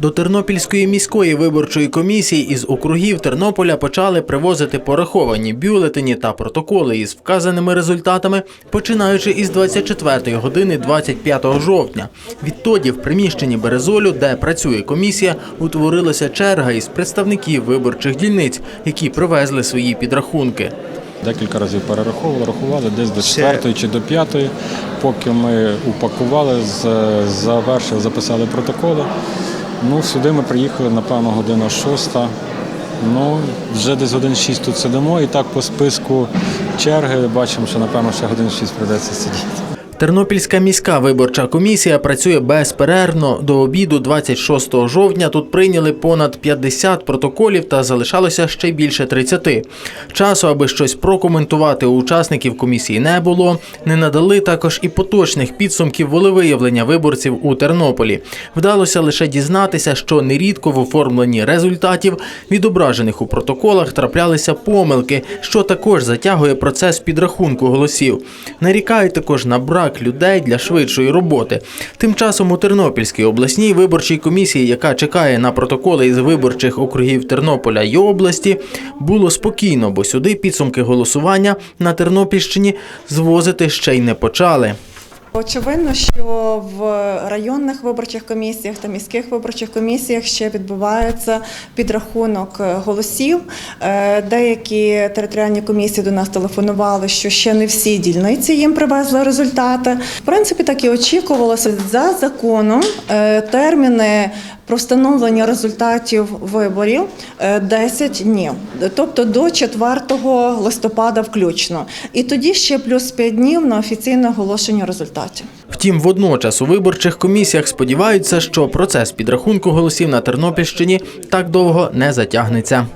До Тернопільської міської виборчої комісії із округів Тернополя почали привозити пораховані бюлетені та протоколи із вказаними результатами, починаючи із 24 години 25 жовтня. Відтоді в приміщенні Березолю, де працює комісія, утворилася черга із представників виборчих дільниць, які привезли свої підрахунки. Декілька разів перераховували, рахували десь до четвертої чи до п'ятої. Поки ми упакували, з- завершили, записали протоколи. Ну, сюди ми приїхали, напевно, година шоста. Ну, вже десь годин шість тут сидимо, і так по списку черги бачимо, що напевно ще годин шість прийдеться сидіти. Тернопільська міська виборча комісія працює безперервно. До обіду 26 жовтня тут прийняли понад 50 протоколів та залишалося ще більше 30. Часу, аби щось прокоментувати у учасників комісії не було. Не надали також і поточних підсумків волевиявлення виборців у Тернополі. Вдалося лише дізнатися, що нерідко в оформленні результатів, відображених у протоколах, траплялися помилки, що також затягує процес підрахунку голосів. Нарікають також на брак людей для швидшої роботи. Тим часом у Тернопільській обласній виборчій комісії, яка чекає на протоколи із виборчих округів Тернополя й області, було спокійно, бо сюди підсумки голосування на Тернопільщині звозити ще й не почали. Очевидно, що в районних виборчих комісіях та міських виборчих комісіях ще відбувається підрахунок е, голосів. Е, Деякі територіальні комісії до нас телефонували, що ще не всі дільниці їм привезли результати. В принципі, так і очікувалося за законом е, терміни. Про встановлення результатів виборів е, 10 днів, тобто до 4 листопада включно. І тоді ще плюс 5 днів на офіційне оголошення результатів. Втім, водночас у виборчих комісіях сподіваються, що процес підрахунку голосів на Тернопільщині так довго не затягнеться.